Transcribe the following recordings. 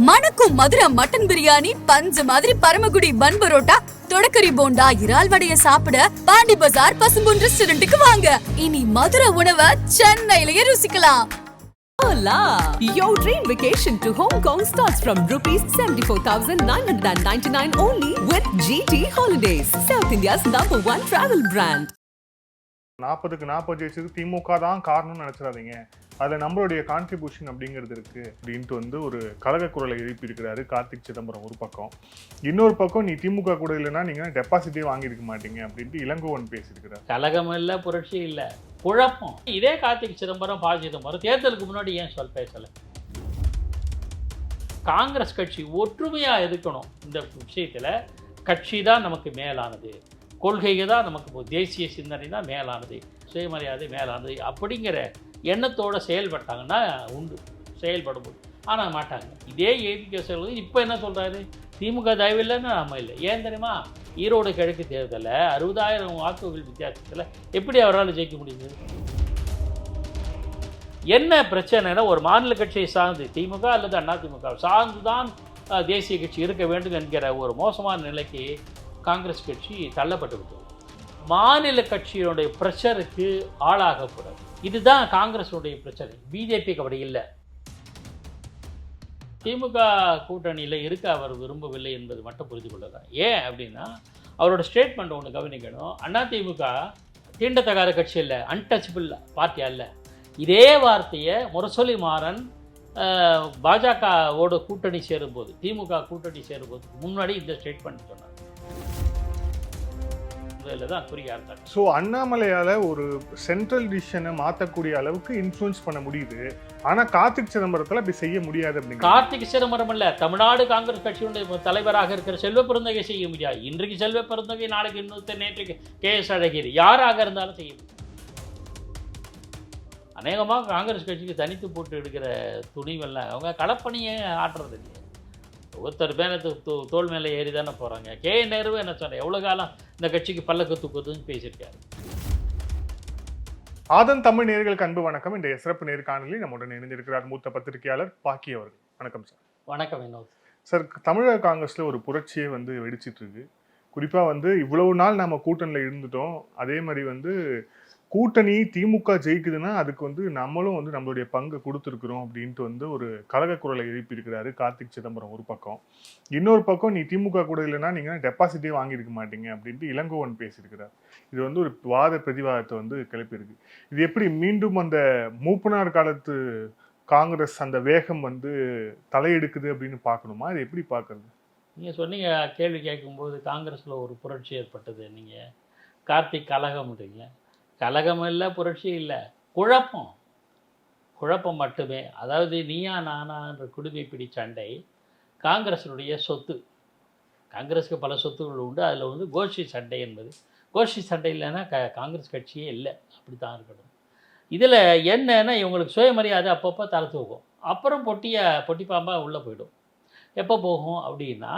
மணக்கும் மதுரை மட்டன் பிரியாணி பஞ்சு மாதிரி பரமக்குடி பன் பரோட்டா தொடக்கரி போண்டா இறால் வடைய சாப்பிட பாண்டி பஜார் பசும்பொன் ரெஸ்டாரண்ட்டுக்கு வாங்க இனி மதுரை உணவை சென்னையிலேயே ருசிக்கலாம்! Your dream vacation to Hong Kong starts from rupees 74,999 only with GT Holidays, South India's number one travel brand. நாற்பதுக்கு நாற்பது ஜெயிச்சது திமுக தான் காரணம்னு நினைச்சிடாதீங்க அதில் நம்மளுடைய கான்ட்ரிபியூஷன் அப்படிங்கிறது இருக்கு அப்படின்ட்டு வந்து ஒரு கழக குரலை எழுப்பியிருக்கிறாரு கார்த்திக் சிதம்பரம் ஒரு பக்கம். இன்னொரு பக்கம் நீ திமுக கூட இல்லைன்னா நீங்க டெபாசிட்டே வாங்கியிருக்க மாட்டீங்க அப்படின்ட்டு இளங்கோவன் பேசியிருக்கிறார். கலகம் இல்லை புரட்சி இல்லை குழப்பம். இதே கார்த்திக் சிதம்பரம் பா. சிதம்பரம் தேர்தலுக்கு முன்னாடி ஏன் சொல் பேசலை? காங்கிரஸ் கட்சி ஒற்றுமையாக இருக்கணும் இந்த விஷயத்தில் கட்சி தான் நமக்கு மேலானது. கொள்கைகள் தான் நமக்கு தேசிய சிந்தனை தான் மேலானது. சுயமரியாதை மேலானது. அப்படிங்கிற எண்ணத்தோடு செயல்பட்டாங்கன்னா உண்டு. செயல்படும்போது ஆனால் மாட்டாங்க. இதே ஏபிகே செல்வது இப்போ என்ன சொல்கிறாரு திமுக தயவு இல்லைன்னு நம்ம இல்லை. ஏன் தெரியுமா? ஈரோடு கிழக்கு தேர்தலில் அறுபதாயிரம் வாக்குகள் வித்தியாசத்தில் எப்படி அவரால் ஜெயிக்க முடியுது? என்ன பிரச்சனைனா ஒரு மாநில கட்சியை சார்ந்து திமுக அல்லது அண்ணா திமுக சார்ந்து தான் தேசிய கட்சி இருக்க வேண்டும் என்கிற ஒரு மோசமான நிலைக்கு காங்கிரஸ் கட்சி தள்ளப்பட்டு விட்டது. மாநில கட்சியினுடைய பிரச்சருக்கு ஆளாகக்கூடாது. இதுதான் காங்கிரஸுடைய பிரச்சனை. பிஜேபிக்கு அப்படி இல்லை. திமுக கூட்டணியில் இருக்க அவர் விரும்பவில்லை என்பது மட்டும் புரிந்து கொள்ளலாம் ஏன் அப்படின்னா அவரோட ஸ்டேட்மெண்ட் ஒன்று கவனிக்கணும். அதிமுக தீண்டத்தகாத கட்சி இல்லை அன்டச்சபிள் பார்ட்டி அல்ல. இதே வார்த்தையை முரசொலி மாறன் பாஜகவோட கூட்டணி சேரும்போது திமுக கூட்டணி சேரும்போது முன்னாடி இந்த ஸ்டேட்மெண்ட் சொன்னார். இதில் தான் புரிய அர்த்தம் ஸோ அண்ணாமலையால ஒரு சென்ட்ரல் டிசிஷனை மாற்றக்கூடிய அளவுக்கு இன்ஃப்ளூயன்ஸ் பண்ண முடியுது. ஆனா கார்த்திக் சிதம்பரத்தில் அப்படி செய்ய முடியாது அப்படிங்கிற கார்த்திக் சிதம்பரம் அல்ல தமிழ்நாடு காங்கிரஸ் கட்சியுடைய தலைவராக இருக்கிற செல்வ பெருந்தகை செய்ய முடியாது. இன்றைக்கு செல்வ பெருந்தகை நாளைக்கு இன்னொருத்தர் நேற்றுக்கு கே. எஸ். அழகிரி. யாராக இருந்தாலும் செய்ய முடியும் அநேகமாக காங்கிரஸ் கட்சிக்கு தனித்து போட்டு எடுக்கிற துணிவெல்லாம் அவங்க களப்பணியை ஆட்டுறது இல்லையா. ஒருத்தர் மேலே தோ- தோள் மேலே ஏறி தானே போகிறாங்க கே நேருவே என்ன சொன்னேன் எவ்வளோ காலம் இந்த கட்சிக்கு பல்லக்கு தூக்குதுன்னு பேசியிருக்காரு. ஆதன் தமிழ் நேர்களுக்கு அன்பு வணக்கம். இந்த சிறப்பு நேர்காணலில் நம்முடன் இணைந்திருக்கிறார் மூத்த பத்திரிகையாளர் பாக்கி அவர்கள். வணக்கம் சார். வணக்கம் வினோத். சார் தமிழக காங்கிரஸ்ல ஒரு புரட்சியே வந்து வெடிச்சிட்டு இருக்கு. குறிப்பா வந்து இவ்வளவு நாள் நம்ம கூட்டணியில் இருந்துட்டோம். அதே மாதிரி வந்து கூட்டணி திமுக ஜெயிக்குதுன்னா அதுக்கு வந்து நம்மளும் வந்து நம்மளுடைய பங்கு கொடுத்துருக்குறோம் அப்படின்ட்டு வந்து ஒரு கழக குரலை எழுப்பியிருக்கிறாரு கார்த்திக் சிதம்பரம் ஒரு பக்கம். இன்னொரு பக்கம் நீ திமுக கூட இல்லைன்னா நீங்கள் டெபாசிட்டே வாங்கியிருக்க மாட்டீங்க அப்படின்ட்டு இளங்கோவன் பேசியிருக்கிறார். இது வந்து ஒரு வாத பிரதிவாதத்தை வந்து கிளப்பியிருக்கு. இது எப்படி மீண்டும் அந்த மூப்பனார் காலத்து காங்கிரஸ் அந்த வேகம் வந்து தலையெடுக்குது அப்படின்னு பார்க்கணுமா? இது எப்படி பார்க்குறது? நீங்கள் சொன்னீங்க கேள்வி கேட்கும்போது காங்கிரஸில் ஒரு புரட்சி ஏற்பட்டது. நீங்கள் கார்த்திக் கலகம்ன்றீங்க கலகம் இல்லை புரட்சி இல்லை. குழப்பம். குழப்பம் மட்டுமே. அதாவது நீயா நானான்ற குடுமை பிடி சண்டை காங்கிரஸினுடைய சொத்து. காங்கிரஸுக்கு பல சொத்துக்கள் உண்டு. அதில் வந்து கோஷ்டி சண்டை என்பது. கோஷ்டி சண்டை இல்லைன்னா க காங்கிரஸ் கட்சியே இல்லை. அப்படி தான் இருக்கணும். இதில் என்னன்னா இவங்களுக்கு சுயமரியாதை அப்பப்போ தலை தூக்கும். அப்புறம் பொட்டியை பொட்டி பாம்பாக உள்ளே போயிடும். எப்போ போகும்? அப்படின்னா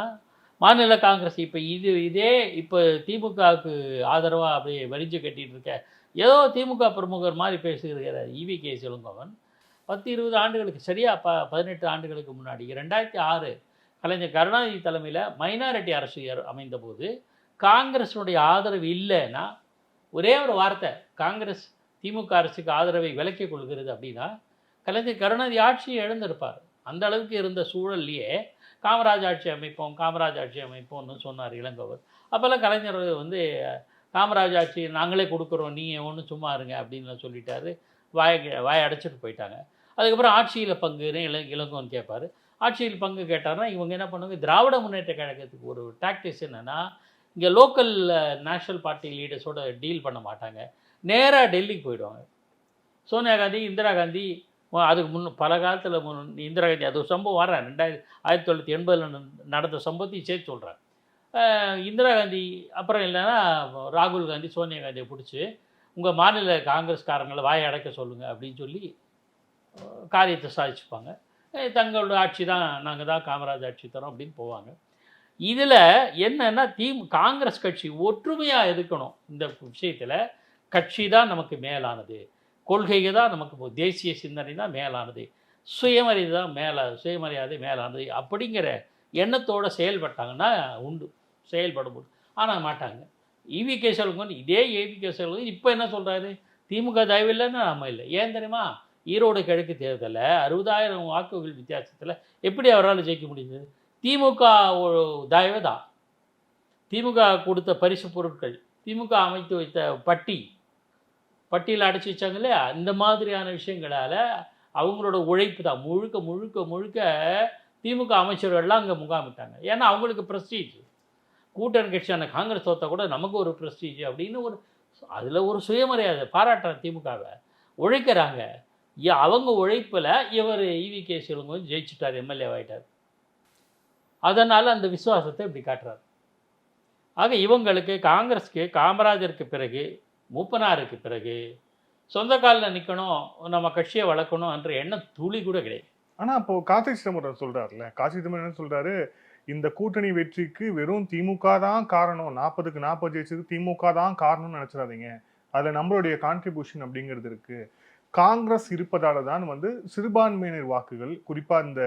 மாநில காங்கிரஸ் இப்போ இது இதே இப்போ திமுகவுக்கு ஆதரவாக அப்படியே வரிஞ்சு கட்டிகிட்டு இருக்க. ஏதோ திமுக பிரமுகர் மாதிரி பேசுகிறார் இவி கே சிலங்கோவன் பத்து இருபது ஆண்டுகளுக்கு சரியா ப பதினெட்டு ஆண்டுகளுக்கு முன்னாடி ரெண்டாயிரத்தி ஆறு கலைஞர் கருணாநிதி தலைமையில் மைனாரிட்டி அரசு அமைந்தபோது காங்கிரஸினுடைய ஆதரவு இல்லைன்னா ஒரே ஒரு வார்த்தை காங்கிரஸ் திமுக அரசுக்கு ஆதரவை விலக்கிக் கொள்கிறது அப்படின்னா கலைஞர் கருணாநிதி ஆட்சியை இழந்திருப்பார். அந்த அளவுக்கு இருந்த சூழல்லையே காமராஜ் ஆட்சி அமைப்போம் காமராஜ் ஆட்சி அமைப்போம்னு சொன்னார் இளங்கோவர். அப்போல்லாம் கலைஞர் வந்து காமராஜ் ஆட்சி நாங்களே கொடுக்குறோம் நீங்கள் ஒன்றும் சும்மா இருங்க அப்படின்னு சொல்லிட்டாரு. வாய வாய அடைச்சிட்டு போயிட்டாங்க. அதுக்கப்புறம் ஆட்சியில் பங்குன்னு இள இளங்கோன்னு கேட்பார். ஆட்சியில் பங்கு கேட்டார்னா இவங்க என்ன பண்ணுவாங்க திராவிட முன்னேற்ற கழகத்துக்கு ஒரு டாக்டிஸ் என்னென்னா இங்கே லோக்கல் நேஷ்னல் பார்ட்டி லீடர்ஸோட டீல் பண்ண மாட்டாங்க. நேராக டெல்லிக்கு போயிடுவாங்க. சோனியா காந்தி இந்திரா காந்தி அதுக்கு முன் பல காலத்தில் இந்திரா காந்தி அது ஒரு சம்பவம் வரேன் ரெண்டாயிரத்தி ஆயிரத்தி தொள்ளாயிரத்தி எண்பதில் நடந்த சம்பவத்தையும் சேர்த்து சொல்கிறேன் இந்திரா காந்தி அப்புறம் இல்லைன்னா ராகுல் காந்தி சோனியா காந்தியை பிடிச்சி உங்கள் மாநில காங்கிரஸ்காரங்களை வாயை அடைக்க சொல்லுங்கள் அப்படின்னு சொல்லி காரியத்தை சாதிச்சுப்பாங்க. தங்களோட ஆட்சி தான் நாங்கள் தான் காமராஜ் ஆட்சி தரோம் அப்படின்னு போவாங்க. இதில் என்னென்னா தீம் காங்கிரஸ் கட்சி ஒற்றுமையாக இருக்கணும். இந்த விஷயத்தில் கட்சி தான் நமக்கு மேலானது. கொள்கைகள் தான் நமக்கு தேசிய சிந்தனை தான் மேலானது. சுயமரியாதை தான் மேலே சுயமரியாதை மேலானது அப்படிங்கிற எண்ணத்தோடு செயல்பட்டாங்கன்னா உண்டு செயல்படும் ஆனால் மாட்டாங்க. இவி கேசவலுக்கு இதே ஏவி கேசவலுக்கு இப்போ என்ன சொல்கிறாரு திமுக தயவு இல்லைன்னா நம்ம இல்லை. ஏன் தெரியுமா? ஈரோடு கிழக்கு தேர்தலில் அறுபதாயிரம் வாக்குகள் வித்தியாசத்தில் எப்படி அவரால் ஜெயிக்க முடிந்தது? திமுக ஒரு தயவு தான் திமுக கொடுத்த பரிசு பொருட்கள் திமுக அமைத்து வைத்த பட்டி பட்டியல் அடைச்சி வச்சாங்க இல்லையா? இந்த மாதிரியான விஷயங்களால் அவங்களோட உழைப்பு தான். முழுக்க முழுக்க முழுக்க திமுக அமைச்சர்கள்லாம் அங்கே முகாமிட்டாங்க. ஏன்னா அவங்களுக்கு ப்ரெஸ்டீஜ் கூட்டணி கட்சியான காங்கிரஸ் தோத்தா கூட நமக்கு ஒரு ப்ரெஸ்டீஜ் அப்படின்னு ஒரு அதில் ஒரு சுயமரியாதை பாராட்டுறாங்க திமுகவை. உழைக்கிறாங்க. அவங்க உழைப்பில் இவர் இவி கே சிவங்க ஜெயிச்சுட்டார் எம்எல்ஏ ஆகிட்டார் அதனால் அந்த விசுவாசத்தை இப்படி காட்டுறாரு. ஆக இவங்களுக்கு காங்கிரஸ்க்கு காமராஜருக்கு பிறகு மூப்பனாருக்கு பிறகு சொந்த காலில் நிற்கணும் நம்ம கட்சியை வளர்க்கணும் என்ற எண்ணம் துளி கூட கிடையாது. ஆனால் அப்போ கார்த்திக் சிதம்பரம் சொல்கிறார்ல கார்த்திக் சிதம்பரம் என்ன சொல்கிறாரு இந்த கூட்டணி வெற்றிக்கு வெறும் திமுக தான் காரணம். நாற்பதுக்கு நாற்பது ஜெயிச்சதுக்கு திமுக தான் காரணம்னு நினச்சிடாதீங்க. அதில் நம்மளுடைய கான்ட்ரிபியூஷன் அப்படிங்கிறது இருக்குது காங்கிரஸ் இருப்பதால தான் வந்து சிறுபான்மையினர் வாக்குகள் குறிப்பாக இந்த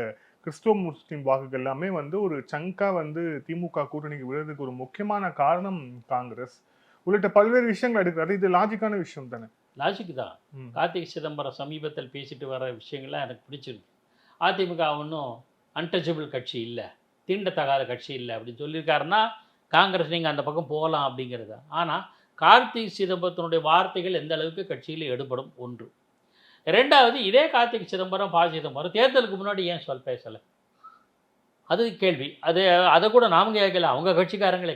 கிறிஸ்துவ முஸ்லீம் வாக்குகள் எல்லாமே வந்து ஒரு சங்கா வந்து திமுக கூட்டணிக்கு விழுறதுக்கு ஒரு முக்கியமான காரணம் காங்கிரஸ். உள்ளிட்ட பல்வேறு விஷயங்கள் எடுக்கிறாரு இது லாஜிக்கான விஷயம் தானே. லாஜிக் தான். கார்த்திக் சிதம்பரம் சமீபத்தில் பேசிட்டு வர விஷயங்கள்லாம் எனக்கு பிடிச்சிருக்கு. அதிமுக ஒன்றும் அன்டச்சபிள் கட்சி இல்லை. தீண்டத்தகாத கட்சி இல்லை அப்படின்னு சொல்லியிருக்காருன்னா காங்கிரஸ் நீங்கள் அந்த பக்கம் போகலாம் அப்படிங்கிறது ஆனால் கார்த்திக் சிதம்பரத்தினுடைய வார்த்தைகள் எந்த அளவுக்கு கட்சியில் எடுபடும்? ஒன்று. ரெண்டாவது இதே கார்த்திக் சிதம்பரம் ப. சிதம்பரம் தேர்தலுக்கு முன்னாடி ஏன் சொல் பேசலை? அது கேள்வி. அது அதை கூட நாம கேட்கல. அவங்க கட்சிக்காரங்களே.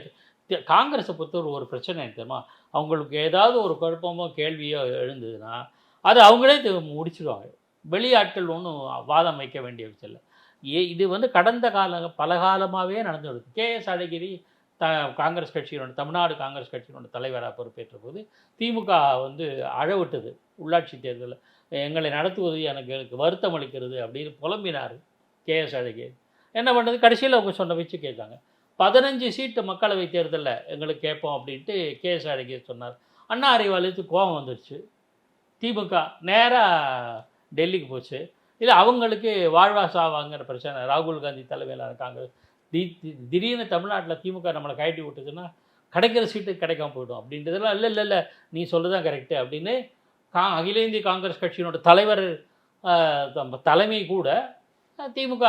காங்கிரஸை பொறுத்தவரை ஒரு பிரச்சனை எனக்கு தெரியுமா? அவங்களுக்கு ஏதாவது ஒரு குழப்பமோ கேள்வியோ எழுந்ததுன்னா அது அவங்களே முடிச்சிடுவாங்க வெளியாட்கள் ஒன்றும் வாதம் வைக்க வேண்டிய விஷயம் இல்லை. ஏ இது வந்து கடந்த கால பல காலமாகவே நடந்துடுது K S. Alagiri the Congress கட்சியினோட Tamil Nadu Congress கட்சியினோட தலைவராக பொறுப்பேற்ற போது திமுக வந்து அழவிட்டது. உள்ளாட்சி தேர்தலில் எங்களை நடத்துவது எனக்கு எனக்கு வருத்தம் அளிக்கிறது அப்படின்னு புலம்பினார் கே எஸ். அழகிரி. என்ன பண்ணுறது கடைசியில் அவங்க சொன்ன வச்சு கேட்டாங்க. பதினஞ்சு சீட்டு மக்களவை தேர்தலில் எங்களுக்கு கேட்போம் அப்படின்ட்டு கே எஸ் சொன்னார். அண்ணா அறிவாலயத்துக்கு கோபம் வந்துடுச்சு திமுக நேராக டெல்லிக்கு போச்சு. இல்லை அவங்களுக்கு வாழ்வா சாவாங்கிற பிரச்சனை. ராகுல் காந்தி தலைமையிலான காங்கிரஸ். தி தி- திடீர்னு தமிழ்நாட்டில் திமுக நம்மளை கழட்டி விட்டுச்சுன்னா கிடைக்கிற சீட்டு கிடைக்காம போய்டும். அப்படின்றதெல்லாம் இல்லை இல்லை இல்லை நீ சொல்லுதான் கரெக்டு அப்படின்னு கா அகில இந்திய காங்கிரஸ் கட்சியினோட தலைவர் தம் தலைமை கூட திமுக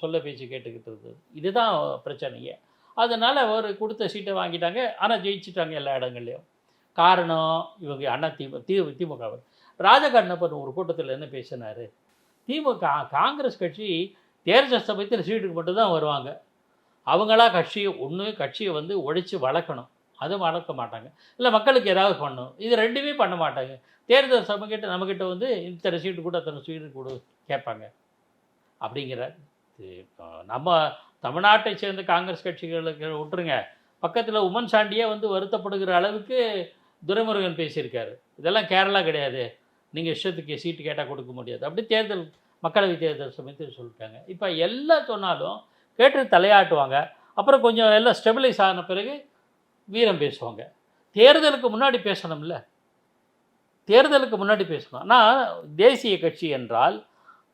சொல்ல பேச்சு கேட்டுக்கிட்டு இருந்தது இதுதான் பிரச்சனையே. அதனால் அவர் கொடுத்த சீட்டை வாங்கிட்டாங்க. ஆனால் ஜெயிச்சிட்டாங்க எல்லா இடங்கள்லையும். காரணம் இவங்க அண்ணா திமு தி திமுக ராஜகண்ணப்பன் ஒரு கூட்டத்தில் என்ன பேசினார்? திமுக காங்கிரஸ் கட்சி தேர்தல் சமயத்தில் சீட்டுக்கு மட்டும்தான் வருவாங்க. அவங்களா கட்சியை ஒன்று கட்சியை வந்து உழைச்சி வளர்க்கணும். அதுவும் வளர்க்க மாட்டாங்க. இல்லை மக்களுக்கு ஏதாவது பண்ணணும். இது ரெண்டுமே பண்ண மாட்டாங்க. தேர்தல் சமயக்கிட்ட நம்மக்கிட்ட வந்து இத்தனை சீட்டு கூட அத்தனை சீட்டு கூட கேட்பாங்க. அப்படிங்கிற இது, நம்ம தமிழ்நாட்டை சேர்ந்த காங்கிரஸ் கட்சிகளுக்கு விட்டுருங்க. பக்கத்தில் உமன் சாண்டியே வந்து வருத்தப்படுகிற அளவுக்கு துரைமுருகன் பேசியிருக்காரு. இதெல்லாம் கேரளா கிடையாது. நீங்கள் இஷ்டத்துக்கு சீட்டு கேட்டால் கொடுக்க முடியாது. அப்படி தேர்தல் மக்களவை தேர்தல் சமயத்தில் சொல்லிட்டாங்க. இப்போ எல்லாம் சொன்னாலும் கேட்டு தலையாட்டுவாங்க. அப்புறம் கொஞ்சம் எல்லாம் ஸ்டெபிலைஸ் ஆன பிறகு வீரம் பேசுவாங்க. தேர்தலுக்கு முன்னாடி பேசணும்ல. தேர்தலுக்கு முன்னாடி பேசணும். ஆனால் தேசிய கட்சி என்றால்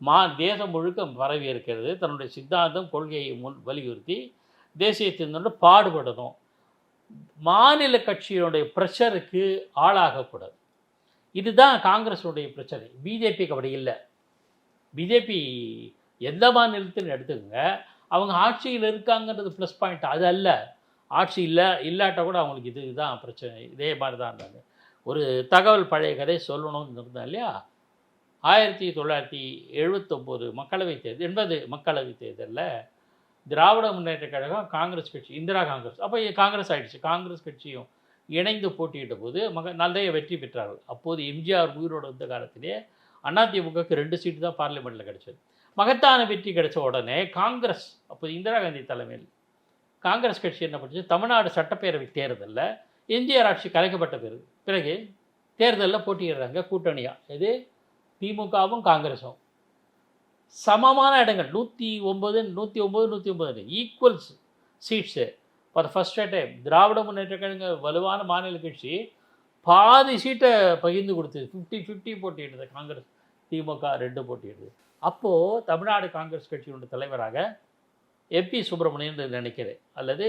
மா தேசம் முழுக்க பரவி இருக்கிறது. தன்னுடைய சித்தாந்தம் கொள்கையை முன் வலியுறுத்தி தேசியத்தினோட பாடுபடணும். மாநில கட்சியினுடைய ப்ரெஷருக்கு ஆளாகக்கூடாது. இதுதான் காங்கிரஸுடைய பிரச்சனை. பிஜேபிக்கு அப்படி இல்லை. பிஜேபி எந்த மாநிலத்திலும் எடுத்துக்கங்க. அவங்க ஆட்சியில் இருக்காங்கன்றது ப்ளஸ் பாயிண்ட் அது அல்ல. ஆட்சி இல்லை இல்லாட்ட கூட அவங்களுக்கு இது இதுதான் பிரச்சனை. இதே மாதிரி தான் இருந்தாங்க ஒரு தகவல் பழைய கதை சொல்லணும்னு இருந்தேன் இல்லையா? ஆயிரத்தி தொள்ளாயிரத்தி எழுபத்தொம்போது மக்களவை தேர்தல் எண்பது மக்களவை தேர்தலில் திராவிட முன்னேற்ற கழகம் காங்கிரஸ் கட்சி இந்திரா காங்கிரஸ். அப்போ காங்கிரஸ் ஆகிடுச்சு காங்கிரஸ் கட்சியும் இணைந்து போட்டியிட்ட போது மக நிறைய வெற்றி பெற்றார்கள். அப்போது எம்ஜிஆர் உயிரோடு வந்த காலத்திலே அதிமுகவுக்கு ரெண்டு சீட்டு தான் பார்லிமெண்ட்டில் கிடச்சது. மகத்தான வெற்றி கிடைச்ச உடனே காங்கிரஸ் அப்போது இந்திரா காந்தி தலைமையில் காங்கிரஸ் கட்சி என்ன பண்ணுச்சு? தமிழ்நாடு சட்டப்பேரவை தேர்தலில் எம்ஜிஆர் ஆட்சி கலைக்கப்பட்ட பிறகு பிறகு தேர்தலில் போட்டியிடுறாங்க கூட்டணியாக இது திமுகவும் காங்கிரஸும் சமமான இடங்கள் நூற்றி ஒம்பது நூற்றி ஒம்பது நூற்றி ஒம்பது equals seats for first time Dravida Munnetra Kazhaga வலுவான மாநில கட்சி பாதி சீட்டை பகிர்ந்து கொடுத்தது. ஃபிஃப்டி ஃபிஃப்டி போட்டியிடுது காங்கிரஸ். திமுக ரெண்டு போட்டியிடுது. அப்போது தமிழ்நாடு காங்கிரஸ் கட்சியினுடைய தலைவராக எம்பி சுப்பிரமணியன் நினைக்கிறேன். அல்லது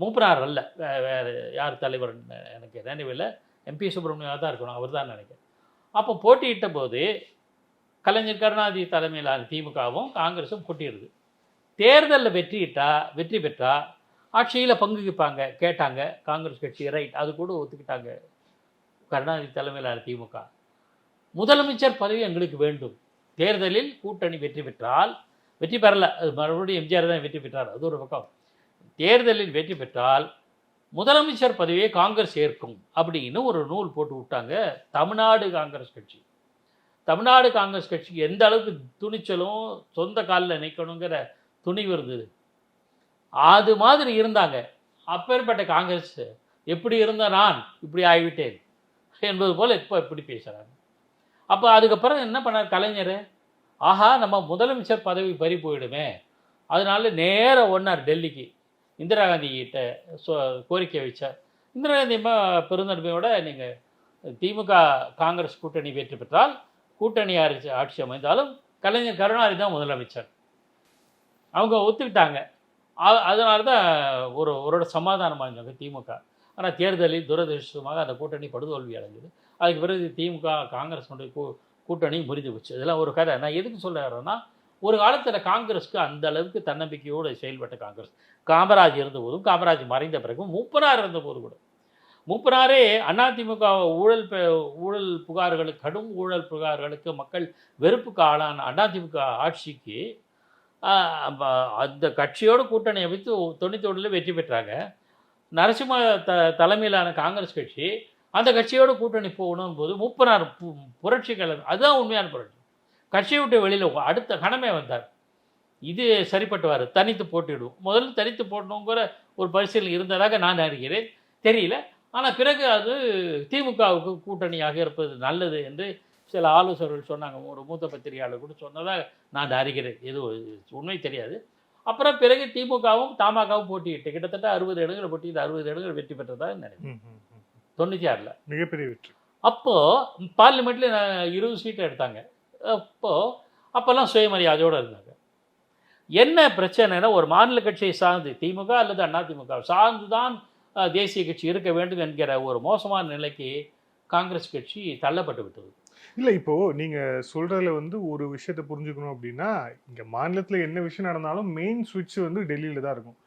மூப்பனார் அல்ல. வேறு யார் தலைவர் எனக்கு நினைவில் எம்பி சுப்பிரமணியம் தான் இருக்கணும். அவர் தான் நினைக்கிறேன். அப்போ போட்டியிட்ட போது கலைஞர் கருணாநிதி தலைமையிலான திமுகவும் காங்கிரஸும் போட்டியிடுது தேர்தலில் வெற்றியிட்டா வெற்றி பெற்றா ஆட்சியில் பங்குகிப்பாங்க கேட்டாங்க காங்கிரஸ் கட்சி ரைட் அது கூட ஒத்துக்கிட்டாங்க கருணாநிதி தலைமையிலான திமுக. முதலமைச்சர் பதவி எங்களுக்கு வேண்டும். தேர்தலில் கூட்டணி வெற்றி பெற்றால் வெற்றி பெறலை அது மறுபடியும் எம்ஜிஆர் தான் வெற்றி பெற்றார் அது ஒரு பக்கம். தேர்தலில் வெற்றி பெற்றால் முதலமைச்சர் பதவியை காங்கிரஸ் ஏற்கும் அப்படின்னு ஒரு நூல் போட்டு விட்டாங்க தமிழ்நாடு காங்கிரஸ் கட்சி. தமிழ்நாடு காங்கிரஸ் கட்சிக்கு எந்த அளவுக்கு துணிச்சலும் சொந்த காலில் நிற்கணுங்கிற துணிவு இருந்தது. அது மாதிரி இருந்தாங்க. அப்பேற்பட்ட காங்கிரஸ் எப்படி இருந்த நான்? இப்படி ஆகிவிட்டேன். என்பது போல் இப்போ இப்படி பேசுகிறாங்க அப்போ அதுக்கப்புறம் என்ன பண்ணார் கலைஞர்? ஆஹா நம்ம முதலமைச்சர் பதவி பறி போயிடுமே. அதனால நேராக ஒன்னார் டெல்லிக்கு. இந்திரா காந்தி கிட்ட சொ கோரிக்கை வச்சார். இந்திரா காந்தி பெருந்தன்மையோட நீங்கள் திமுக காங்கிரஸ் கூட்டணி வெற்றி பெற்றால் கூட்டணி ஆட்சி ஆட்சி அமைந்தாலும் கலைஞர் கருணாநிதி தான் முதலமைச்சர். அவங்க ஒத்துக்கிட்டாங்க. அதனால தான் ஒரு ஒரு சமாதானம் இருந்தாங்க திமுக. ஆனால் தேர்தலில் துரதிருஷ்டமாக அந்த கூட்டணி படுதோல்வி அடைஞ்சது. அதுக்கு பிறகு திமுக காங்கிரஸுடைய கூ கூட்டணி முறிந்து போச்சு. இதெல்லாம் ஒரு கதை. நான் எதுக்கு சொல்ல வரேன்னா ஒரு காலத்தில் காங்கிரஸ்க்கு அந்த அளவுக்கு தன்னம்பிக்கையோடு செயல்பட்ட காங்கிரஸ். காமராஜ் இருந்தபோதும் காமராஜ் மறைந்த பிறகும் மூப்பனார் இருந்தபோது கூட. மூப்பனாரே அதிமுக ஊழல் பெ- ஊழல் புகார்களுக்கு கடும் ஊழல் புகார்களுக்கு மக்கள் வெறுப்புக்கு ஆளான அதிமுக ஆட்சிக்கு அந்த கட்சியோட கூட்டணி அமைத்து தொண்ணூத்தொன்னில் வெற்றி பெற்றாங்க. நரசிம்ம த தலைமையிலான காங்கிரஸ் கட்சி அந்த கட்சியோட கூட்டணி போகணும் போது முப்பனார் பு- புரட்சி கலர் அதுதான் உண்மையான புரட்சி. கட்சியை விட்டு வெளியில் அடுத்த கணமே வந்தார். இது சரிப்பட்டுவார். தனித்து போட்டிடுவோம் முதல்ல தனித்து போடணுங்கிற ஒரு பரிசீலனை இருந்ததாக நான் அறிகிறேன். தெரியல. ஆனால் பிறகு அது திமுகவுக்கு கூட்டணியாக இருப்பது நல்லது என்று சில ஆலோசகர்கள் சொன்னாங்க. ஒரு மூத்த பத்திரிகையாளர் கூட சொன்னதாக நான் அறிகிறேன். இது உண்மை தெரியாது. அப்புறம் பிறகு திமுகவும் தமாகவும் போட்டியிட்டு கிட்டத்தட்ட அறுபது இடங்கள் போட்டியிட்டு அறுபது இடங்கள் வெற்றி பெற்றதாக நினைக்கிறேன். தொண்ணூற்றி ஆறில் மிகப்பெரிய வெற்றி. அப்போது பார்லிமெண்ட்டில் இருபது சீட்டை எடுத்தாங்க. அப்போது அப்போல்லாம் சுயமரியாதையோடு இருந்தாங்க. என்ன பிரச்சனைனா ஒரு மாநில கட்சியை சார்ந்து திமுக அல்லது அதிமுக சார்ந்து தான் தேசிய கட்சி இருக்க வேண்டும் என்கிற ஒரு மோசமான நிலைக்கு காங்கிரஸ் கட்சி தள்ளப்பட்டு விட்டது. இல்லை இப்போது நீங்கள் சொல்கிறதுல வந்து ஒரு விஷயத்தை புரிஞ்சுக்கணும் அப்படின்னா இங்கே மாநிலத்தில் என்ன விஷயம் நடந்தாலும் மெயின் சுவிட்ச் வந்து டெல்லியில் தான் இருக்கும்.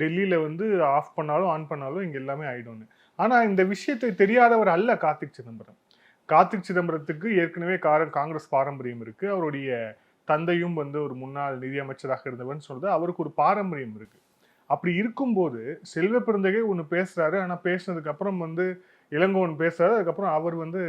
டெல்லியில் வந்து ஆஃப் பண்ணாலும் ஆன் பண்ணாலும் இங்கே எல்லாமே ஆயிடும்னு. ஆனால் இந்த விஷயத்தை தெரியாதவர் அல்ல கார்த்திக் சிதம்பரம். கார்த்திக் சிதம்பரத்துக்கு ஏற்கனவே கார காங்கிரஸ் பாரம்பரியம் இருக்குது அவருடைய தந்தையும் வந்து ஒரு முன்னாள் நிதியமைச்சராக இருந்தவர்னு சொல்றது அவருக்கு ஒரு பாரம்பரியம் இருக்கு. அப்படி இருக்கும்போது செல்வ பிறந்தகை ஒன்று பேசுறாரு. ஆனால் பேசினதுக்கு அப்புறம் வந்து இளங்கோவன் பேசுறாரு. அதுக்கப்புறம் அவர் வந்து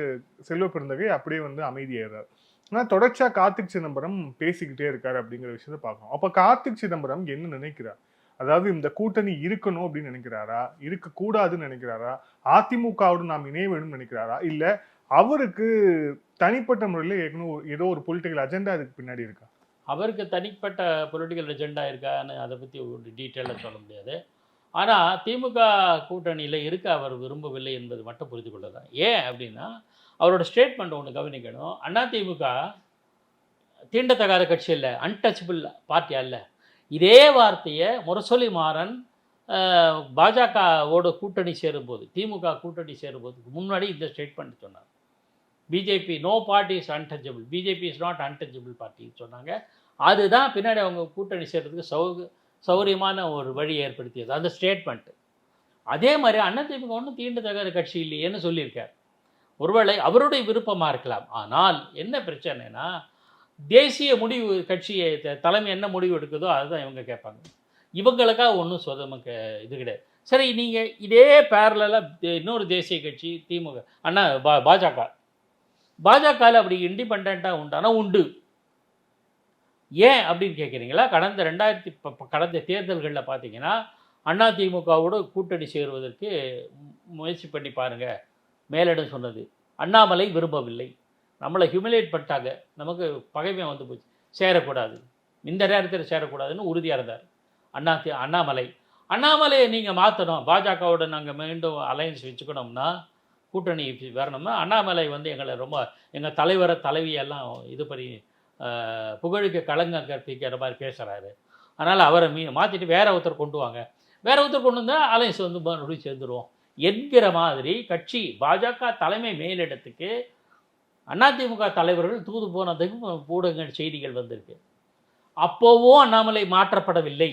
செல்வ பிறந்தகை அப்படியே வந்து அமைதியாகிறார் ஆனால் தொடர்ச்சியாக கார்த்திக் சிதம்பரம் பேசிக்கிட்டே இருக்காரு அப்படிங்கிற விஷயத்த பார்க்கணும். அப்போ கார்த்திக் சிதம்பரம் என்ன நினைக்கிறார்? அதாவது இந்த கூட்டணி இருக்கணும் அப்படின்னு நினைக்கிறாரா? இருக்க கூடாதுன்னு நினைக்கிறாரா? அதிமுகவுடன் நாம் இணைய வேணும்னு நினைக்கிறாரா? இல்லை அவருக்கு தனிப்பட்ட முறையில் ஏற்கனவே ஏதோ ஒரு பொலிட்டிக்கல் அஜெண்டா அதுக்கு பின்னாடி இருக்கா? அவருக்கு தனிப்பட்ட பொலிட்டிக்கல் அஜெண்டா இருக்கான்னு அதை பற்றி ஒரு டீட்டெயிலாக சொல்ல முடியாது. ஆனால் திமுக கூட்டணியில் இருக்க அவர் விரும்பவில்லை என்பது மட்டும் புரிந்து கொள்ளலாம் ஏன் அப்படின்னா அவரோட ஸ்டேட்மெண்ட் ஒன்று கவனிக்கணும். அதிமுக தீண்டத்தகாத கட்சி இல்லை அன்டச்சபிள் பார்ட்டி அல்ல. இதே வார்த்தையை முரசொலி மாறன் பாஜகவோட கூட்டணி சேரும்போது திமுக கூட்டணி சேரும்போது முன்னாடி இந்த ஸ்டேட்மெண்ட் சொன்னார். BJP no party is untouchable BJP is not untouchable party சொன்னாங்க. அதுதான் பின்னாடி அவங்க கூட்டணி சேர்றதுக்கு சௌ சௌகரியமான ஒரு வழி ஏற்படுத்தியது. அந்த ஸ்டேட்மெண்ட் அதே மாதிரி அதிமுக ஒன்றும் தீண்டத்தகாத கட்சி இல்லையேன்னு சொல்லியிருக்கார். ஒருவேளை அவருடைய விருப்பமாக இருக்கலாம். ஆனால் என்ன பிரச்சனைனா தேசிய முடிவு கட்சியை த- தலைமை என்ன முடிவு எடுக்குதோ அதுதான் இவங்க கேட்பாங்க. இவங்களுக்காக ஒன்றும் சொதம க இது கிடையாது. சரி நீங்கள் இதே பேரலாக இன்னொரு தேசிய கட்சி திமுக அண்ணா பா பாஜக. பாஜகவில் அப்படி இண்டிபெண்ட்டாக உண்டானா உண்டு. ஏன் அப்படின்னு கேட்குறீங்களா கடந்த ரெண்டாயிரத்தி ப- கடந்த தேர்தல்களில் பார்த்தீங்கன்னா அண்ணா கூட்டணி சேருவதற்கு முயற்சி பண்ணி பாருங்கள் மேலிடம் சொன்னது. அண்ணாமலை விரும்பவில்லை. நம்மளை ஹியூமிலேட் பண்ணிட்டாங்க. நமக்கு பகைமையாக வந்து போச்சு. சேரக்கூடாது. இந்த நேரத்தில் சேரக்கூடாதுன்னு உறுதியாக இருந்தார். அண்ணா அண்ணாமலை. அண்ணாமலையை நீங்கள் மாற்றணும் பாஜகவோட நாங்கள் மீண்டும் அலையன்ஸ் வச்சுக்கணும்னா கூட்டணி வரணும்னா அண்ணாமலை வந்து எங்களை ரொம்ப எங்கள் தலைவரை தலைவியெல்லாம் இது பண்ணி புகழுக்கு களங்கம் கற்பிக்கிற மாதிரி பேசுகிறாரு அதனால் அவரை மீ மாற்றிட்டு வேற ஒருத்தர் கொண்டு வாங்க. வேற ஒருத்தர் கொண்டு வந்தால் அலையன்ஸ் வந்து மறுபடியும் சேர்ந்துருவோம். என்கிற மாதிரி கட்சி பாஜக தலைமை மேலிடத்துக்கு அதிமுக தலைவர்கள் தூது போனதுக்கு ஊடகங்கள் செய்திகள் வந்திருக்கு. அப்போவும் அண்ணாமலை மாற்றப்படவில்லை.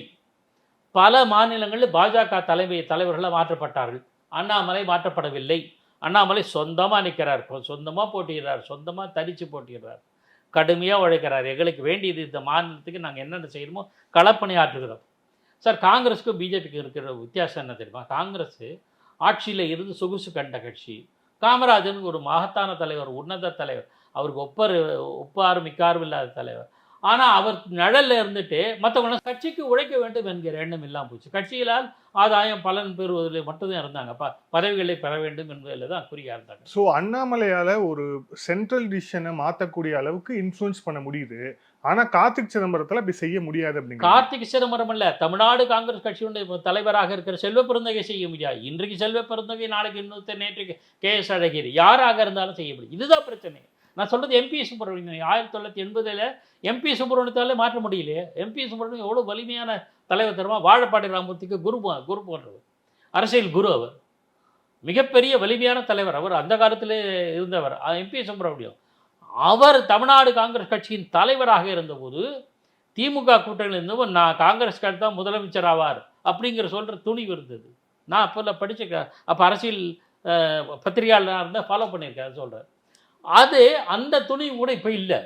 பல மாநிலங்களில் பாஜக தலைமை தலைவர்களாக மாற்றப்பட்டார்கள். அண்ணாமலை மாற்றப்படவில்லை. அண்ணாமலை சொந்தமாக நிற்கிறார் சொந்தமாக போட்டிடுறார் சொந்தமாக தரித்து போட்டிடுறார் கடுமையாக உழைக்கிறார். எங்களுக்கு வேண்டியது இந்த மாநிலத்துக்கு நாங்கள் என்னென்ன செய்யணுமோ களப்பணி ஆற்றுகிறோம். சார் காங்கிரஸுக்கும் பிஜேபிக்கும் இருக்கிற வித்தியாசம் என்ன தெரியுமா? காங்கிரஸ் ஆட்சியில் இருந்து சொகுசு கண்ட கட்சி. காமராஜனுக்கு ஒரு மகத்தான தலைவர் உன்னத தலைவர். அவருக்கு ஒப்பர் ஒப்பாரும் மிக்காரும் இல்லாத தலைவர். ஆனால் அவர் நிழல்ல இருந்துட்டு மற்றவங்க கட்சிக்கு உழைக்க வேண்டும் என்கிற எண்ணம் இல்லாமல் போச்சு. கட்சிகளால் ஆதாயம் பலன் பெறுவதில் மட்டும்தான் இருந்தாங்க. ப பதவிகளை பெற வேண்டும் என்பதில் தான் குறியாக இருந்தாங்க. ஸோ அண்ணாமலையால ஒரு சென்ட்ரல் டிசிஷனை மாற்றக்கூடிய அளவுக்கு இன்ஃப்ளூயன்ஸ் பண்ண முடியுது. ஆனா கார்த்திக் சிதம்பரத்துல அப்படி செய்ய முடியாது அப்படிங்கிற கார்த்திக் சிதம்பரம் அல்ல தமிழ்நாடு காங்கிரஸ் கட்சியுடைய தலைவராக இருக்கிற செல்வ பெருந்தகை செய்ய முடியாது. இன்றைக்கு செல்வ பெருந்தகை நாளைக்கு இன்னொருத்தர் நேற்றுக்கு கே எஸ் அழகிரி. யாராக இருந்தாலும் செய்ய முடியும். இதுதான் பிரச்சனை. நான் சொல்கிறது எம்பி சுப்பிரமணியன். ஆயிரத்தி தொள்ளாயிரத்தி எண்பதில் எம்பி சுப்பிரமணியத்தாலே மாற்ற முடியலையே. எம்பி சுப்பிரமணியம் எவ்வளோ வலிமையான தலைவர் தருமா வாழப்பாடி ராமூர்த்திக்கு குரு குரு போன்றவர். அரசியல் குரு அவர். மிகப்பெரிய வலிமையான தலைவர். அவர் அந்த காலத்திலே இருந்தவர். எம்பி சுப்பிரமணியம் அவர் தமிழ்நாடு காங்கிரஸ் கட்சியின் தலைவராக இருந்தபோது திமுக கூட்டணியில் இருந்தவன் நான் காங்கிரஸ் கட்சி தான் முதலமைச்சர் ஆவார் அப்படிங்கிற சொல்கிற துணிவு இருந்தது. நான் அப்போல்லாம் படித்த அப்போ அரசியல் பத்திரிகையாளராக இருந்தால் ஃபாலோ பண்ணியிருக்கேன் சொல்கிறேன் அது அந்த துணிவு கூட இப்போ இல்லை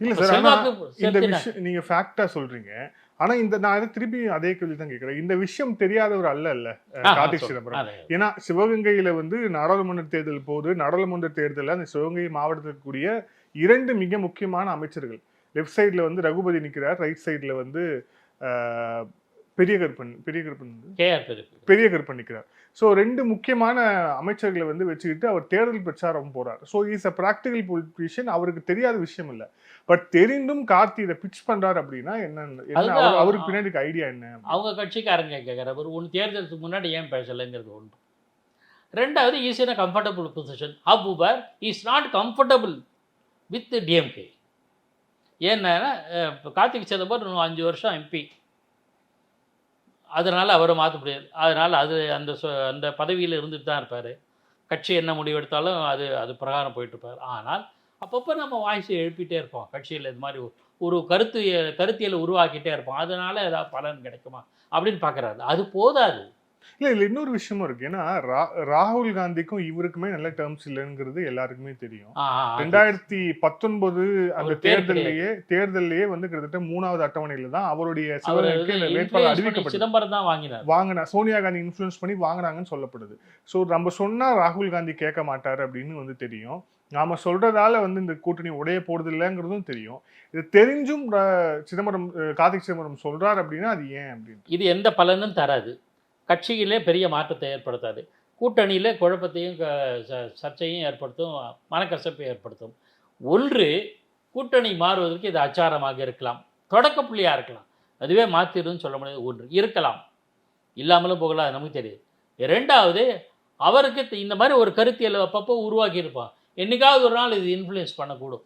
இல்ல சார் இந்த. விஷயம் நீங்க ஃபேக்டா சொல்றீங்க ஆனா இந்த நான் இதை திருப்பி அதே கேள்வி தான் கேட்கிறேன் இந்த விஷயம் தெரியாதவர் அல்ல இல்ல ஆ, கார்த்திக். சிதம்பரம் அது. ஏன்னா சிவகங்கையில வந்து நாடாளுமன்ற தேர்தல் போது நாடாளுமன்ற தேர்தலில் அந்த சிவகங்கை மாவட்டத்தில் இருக்கக்கூடிய இரண்டு மிக முக்கியமான அமைச்சர்கள் லெஃப்ட் சைடுல வந்து ரகுபதி நிற்கிறார் ரைட் சைடுல வந்து பெரிய கருப்பன் பெரிய கருப்பன் கேஆர் பெரிய கருப்பன் நிற்கிறார் ஸோ ரெண்டு முக்கியமான அமைச்சர்களை வந்து வச்சுக்கிட்டு அவர் தேர்தல் பிரச்சாரம் போறார். So is a practical politician அவருக்கு தெரியாத விஷயம் இல்லை. பட் தெரிந்தும் கார்த்தி இதை பிச் பண்றாரு அப்படின்னா என்ன அவருக்கு பின்னாடி ஐடியா என்ன? அவங்க கட்சிக்காரங்க கேட்குறவர் ஒன்று தேர்தலுக்கு முன்னாடி ஏன் பேசலைங்கிறது ஒன்று ரெண்டாவது is in comfortable position ஹபூபர் is not comfortable with DMK ஏன்னா இப்ப கார்த்திக் சிதம்பரம் அஞ்சு வருஷம் எம்பி அதனால் அவரை மாற்ற முடியாது. அதனால் அது அந்த அந்த பதவியில் இருந்துட்டு தான் இருப்பார். கட்சி என்ன முடிவெடுத்தாலும் அது அது பிரகாரம் போயிட்டுருப்பார். ஆனால் அப்பப்போ நம்ம வாய்ஸை எழுப்பிட்டே இருப்போம். கட்சியில் இது மாதிரி ஒரு கருத்து கருத்தியலை உருவாக்கிட்டே இருப்போம். அதனால் ஏதாவது பலன் கிடைக்குமா? அப்படின்னு பார்க்குறாரு. அது போதாது. இல்ல இதுல இன்னொரு விஷயமும் இருக்கு. ஏன்னா ராகுல் காந்திக்கும் இவருக்குமே நல்ல டேர்ம்ஸ் இல்லைங்கிறது எல்லாருக்குமே தெரியும். ரெண்டாயிரத்தி பத்தொன்பது அந்த தேர்தல்லையே தேர்தல்லையே வந்து கிட்டத்தட்ட மூணாவது அட்டவணையில தான் அவருடைய வந்து வேட்பாளர் அறிவிக்கப்பட்டது சிதம்பரம் தான் வாங்கினார். வாங்கின சோனியா காந்தி இன்ஃப்ளூயன்ஸ் பண்ணி வாங்குனாங்கன்னு சொல்லப்படுது. ஸோ நம்ம சொன்னா ராகுல் காந்தி கேட்க மாட்டாரு அப்படின்னு வந்து தெரியும். நாம சொல்றதால வந்து இந்த கூட்டணி உடைய போறது இல்லைங்கிறதும் தெரியும். இது தெரிஞ்சும் சிதம்பரம் கார்த்திக் சிதம்பரம் சொல்றாரு அப்படின்னா அது ஏன் அப்படின்னு இது எந்த பலனும் தராது. கட்சியிலே பெரிய மாற்றத்தை ஏற்படுத்தாது. கூட்டணியில் குழப்பத்தையும் க- ச- சர்ச்சையும் ஏற்படுத்தும் மனக்கசப்பை ஏற்படுத்தும். ஒன்று கூட்டணி மாறுவதற்கு இது அச்சாரமாக இருக்கலாம். தொடக்க புள்ளியாக இருக்கலாம். அதுவே மாற்றிடுன்னு சொல்ல முடியாது. ஒன்று இருக்கலாம். இல்லாமலும் போகலாம் அது நமக்கு தெரியுது. ரெண்டாவது அவருக்கு இந்த மாதிரி ஒரு கருத்தியல் அப்பப்போ உருவாக்கி இருப்பான். ஒரு நாள் இது இன்ஃப்ளூயன்ஸ் பண்ணக்கூடும்.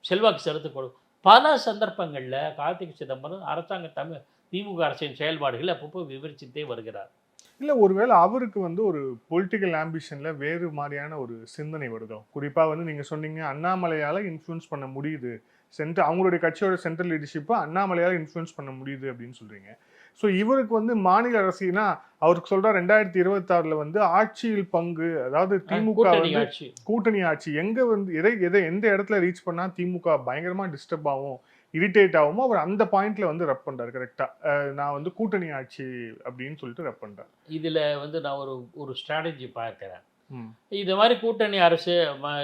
செல்வாக்கு செலுத்தக்கூடும். பல சந்தர்ப்பங்களில் கார்த்திக் சிதம்பரம் அரசாங்க தமிழ் திமுக அரசின் செயல்பாடுகளை அப்பப்போ விவரிச்சுட்டே வருகிறார். இல்ல ஒருவேளை அவருக்கு வந்து ஒரு பொலிட்டிக்கல் ஆம்பிஷன்ல வேறு மாதிரியான ஒரு சிந்தனை வருதோ? குறிப்பா வந்து நீங்க சொன்னீங்க அண்ணாமலையால இன்ஃப்ளூயன்ஸ் பண்ண முடியுது. சென்ட்ரல் அவங்களுடைய கட்சியோட சென்ட்ரல் லீடர்ஷிப்பை அண்ணாமலையால இன்ஃப்ளூயன்ஸ் பண்ண முடியுது அப்படின்னு சொல்றீங்க. ஸோ இவருக்கு வந்து மாநில அரசியல்னா அவருக்கு சொல்றா ரெண்டாயிரத்தி இருபத்தாறுல வந்து ஆட்சியில் பங்கு அதாவது திமுக வந்து ஆட்சி. கூட்டணி ஆட்சி. எங்க வந்து எதை எதை எந்த இடத்துல ரீச் பண்ணா திமுக பயங்கரமா டிஸ்டர்ப் ஆகும்? இரிட்டேட் ஆகுமோ அவர் அந்த பாயிண்ட்ல வந்து ரெப் பண்றாரு கரெக்டா நான் வந்து கூட்டணி ஆட்சி அப்படின்னு சொல்லிட்டு ரெப் பண்றேன் இதில் வந்து நான் ஒரு ஒரு ஸ்ட்ராட்டஜி பார்க்குறேன். இது மாதிரி கூட்டணி அரசு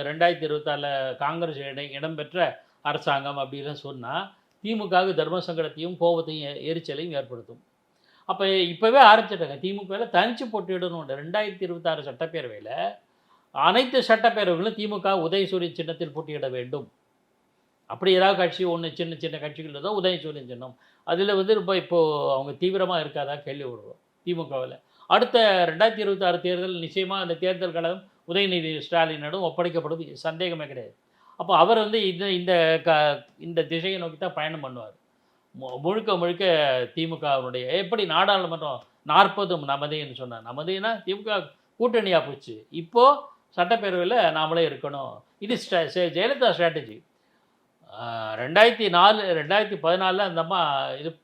ரெண்டாயிரத்தி இருபத்தாறில் காங்கிரஸ் இட இடம்பெற்ற அரசாங்கம் அப்படிலாம் சொன்னால் திமுகவுக்கு தர்ம சங்கடத்தையும் கோபத்தையும் எரிச்சலையும் ஏற்படுத்தும். அப்போ இப்போவே ஆரம்பிச்சிட்டாங்க. திமுகவில் தனிச்சு போட்டியிடணும். ரெண்டாயிரத்தி இருபத்தாறு சட்டப்பேரவையில் அனைத்து சட்டப்பேரவைகளும் திமுக உதயசூரியன் சின்னத்தில் போட்டியிட வேண்டும். அப்படி ஏதாவது கட்சி ஒன்று சின்ன சின்ன கட்சிகள் இருந்தால் உதயசூரியன் சின்னம். அதில் வந்து ரொம்ப இப்போது அவங்க தீவிரமாக இருக்காதா கேள்வி விடுறோம் திமுகவில். அடுத்த ரெண்டாயிரத்தி இருபத்தாறு தேர்தல் நிச்சயமாக அந்த தேர்தல் கழகம் உதயநிதி ஸ்டாலினிடம் ஒப்படைக்கப்படும் சந்தேகமே கிடையாது. அப்போ அவர் வந்து இந்த இந்த க இந்த திசையை நோக்கி தான் பயணம் பண்ணுவார். முழுக்க முழுக்க திமுகவினுடைய எப்படி நாடாளுமன்றம் நாற்பதும் நமதேன்னு சொன்னார். நமதேனா திமுக கூட்டணியாக போச்சு. இப்போது சட்டப்பேரவையில் நாமளே இருக்கணும். இது ஸ்ட்ரா ஜெயலலிதா ஸ்ட்ராட்டஜி ரெண்டாயிரத்தி நாலு ரெண்டாயிரத்தி பதினாலில் அந்த அம்மா இது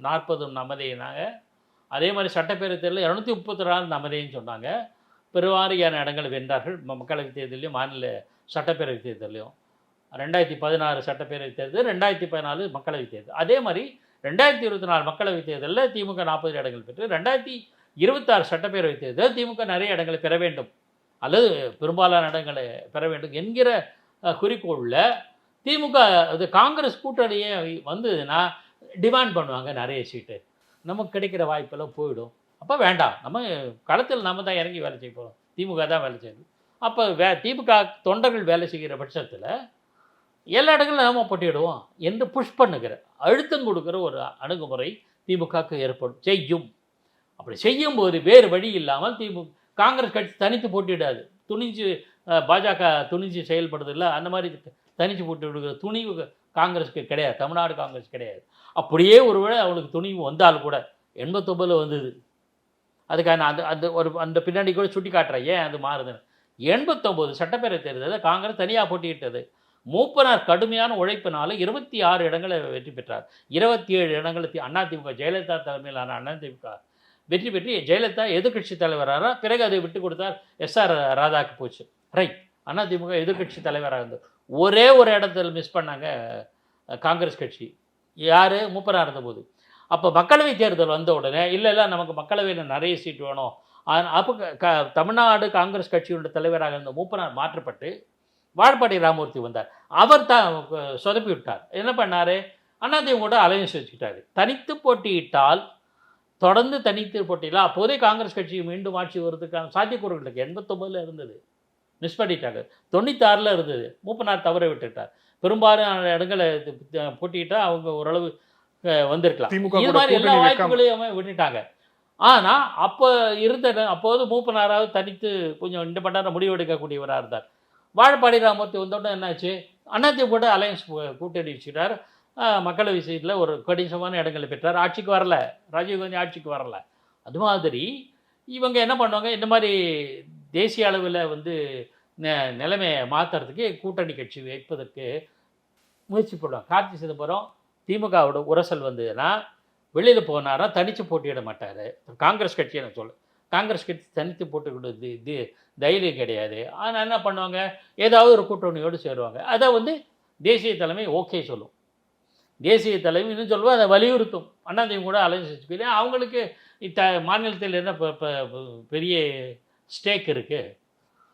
நாற்பது நமதேனாங்க அதே மாதிரி சட்டப்பேரவை தேர்தலில் இரநூத்தி முப்பத்தி நாலு நமதேன்னு சொன்னாங்க. பெருவாரியான இடங்களை வென்றார்கள். ம- மக்களவைத் தேர்தலையும் மாநில சட்டப்பேரவை தேர்தலையும் ரெண்டாயிரத்தி பதினாறு சட்டப்பேரவை தேர்தல் ரெண்டாயிரத்தி பதினாலு மக்களவைத் தேர்தல். அதே மாதிரி ரெண்டாயிரத்தி இருபத்தி நாலு மக்களவைத் தேர்தலில் திமுக நாற்பது இடங்கள் பெற்று ரெண்டாயிரத்தி இருபத்தாறு சட்டப்பேரவைத் தேர்தல் திமுக நிறைய இடங்களை பெற வேண்டும். அல்லது பெரும்பாலான இடங்களை பெற வேண்டும் என்கிற குறிக்கோளில் திமுக அது காங்கிரஸ் கூட்டணியே வந்ததுன்னா டிமாண்ட் பண்ணுவாங்க நிறைய சீட்டு. நமக்கு கிடைக்கிற வாய்ப்பெல்லாம் போயிடும். அப்போ வேண்டாம். நம்ம களத்தில் நம்ம தான் இறங்கி வேலை செய்ய போகிறோம் திமுக தான் வேலை செய்யுது. அப்போ வே திமுக தொண்டர்கள் வேலை செய்கிற பட்சத்தில் எல்லா இடங்களும் நாம போட்டியிடுவோம் என்று புஷ் பண்ணுகிற அழுத்தம் கொடுக்குற ஒரு அணுகுமுறை திமுகவுக்கு ஏற்படும். செய்யும். அப்படி செய்யும்போது வேறு வழி இல்லாமல் திமுக காங்கிரஸ் கட்சி தனித்து போட்டியிடாது. துணிஞ்சு பாஜக துணிஞ்சு செயல்படுது இல்லை அந்த மாதிரி தனிச்சு போட்டு விடுகிற துணிவு காங்கிரஸுக்கு கிடையாது தமிழ்நாடு காங்கிரஸ் கிடையாது. அப்படியே ஒருவேளை அவளுக்கு துணிவு வந்தால் கூட எண்பத்தொம்பதில் வந்தது. அதுக்கான அந்த அந்த ஒரு அந்த பின்னாடி கூட சுட்டி காட்டுறேன் ஏன் அது மாறுதுன்னு? எண்பத்தொம்போது சட்டப்பேரவை தேர்தலில் காங்கிரஸ் தனியாக போட்டியிட்டது. மூப்பனார் கடுமையான உழைப்பினால இருபத்தி ஆறு இடங்களை வெற்றி பெற்றார். இருபத்தி ஏழு இடங்களை அதிமுக ஜெயலலிதா தலைமையிலான அதிமுக வெற்றி பெற்று ஜெயலலிதா எதிர்க்கட்சி தலைவராக பிறகு அதை விட்டு கொடுத்தார் எஸ்ஆர் ராதாக்கு போச்சு. ரைட். அதிமுக எதிர்க்கட்சி தலைவராக இருந்தது. ஒரே ஒரு இடத்துல மிஸ் பண்ணாங்க காங்கிரஸ் கட்சி. யார்? மூப்பராக இருந்தபோது. அப்போ மக்களவை தேர்தல் வந்த உடனே இல்லை இல்லை நமக்கு மக்களவையில் நிறைய சீட் வேணும். அப்போ க- தமிழ்நாடு காங்கிரஸ் கட்சியோட தலைவராக இருந்த மூப்பனார் மாற்றப்பட்டு வாழப்பாடி ராமூர்த்தி வந்தார். அவர் தான் சொதப்பி விட்டார். என்ன பண்ணார்? அதிமுக கூட அலையன்ஸ் வச்சுக்கிட்டாரு. தனித்து போட்டியிட்டால் தொடர்ந்து தனித்து போட்டியில் அப்போதே காங்கிரஸ் கட்சி மீண்டும் ஆட்சி வருவதற்கான சாத்தியக்கூறுகள் இருக்கு. எண்பத்தொம்பதில் இருந்தது. மிஸ் பண்ணிட்டாங்க. தொண்ணூத்தாறில் இருந்தது. மூப்பனார் தவற விட்டுட்டார். பெரும்பாலான இடங்களை போட்டியிட்டா அவங்க ஓரளவு வந்திருக்கலாம். இது மாதிரி எல்லா வாய்ப்புகளையும் விட்டுட்டாங்க. ஆனால் அப்போ இருந்த அப்போது மூப்பனாராவது தனித்து கொஞ்சம் இண்டிபெண்டாக முடிவெடுக்கக்கூடியவராக இருந்தார். வாழப்பாடி ராமூர்த்தி வந்தோடனே என்னாச்சு? அதிமுக கூட அலையன்ஸ் கூட்டணி வச்சுட்டார் ஆஹ், மக்களவை சீட்டில் ஒரு கணிசமான இடங்களை பெற்றார். ஆட்சிக்கு வரல. ராஜீவ்காந்தி ஆட்சிக்கு வரல. அது மாதிரி இவங்க என்ன பண்ணுவாங்க? இந்த மாதிரி தேசிய அளவில் வந்து நெ- நிலைமையை மாற்றுறதுக்கு கூட்டணி கட்சி வைப்பதற்கு முயற்சி பண்ணுவாங்க. கார்த்தி சிதம்பரம் திமுகவோட உரசல் வந்ததுன்னா வெளியில் போனாரா தனித்து போட்டியிட மாட்டார். காங்கிரஸ் கட்சியை நான் சொல்ல காங்கிரஸ் கட்சி தனித்து போட்டுக்கிட்டு இது தைரியம் கிடையாது. ஆனால் என்ன பண்ணுவாங்க? ஏதாவது ஒரு கூட்டணியோடு சேருவாங்க. அதை வந்து தேசிய தலைமை ஓகே சொல்லும். தேசிய தலைமை இன்னும் சொல்லுவோம் அதை வலியுறுத்தும். அண்ணாதிமுக கூட அலைஞ்சு வச்சுக்கல அவங்களுக்கு இத்த மாநிலத்தில் என்ன பெரிய ஸ்டேக் இருக்குது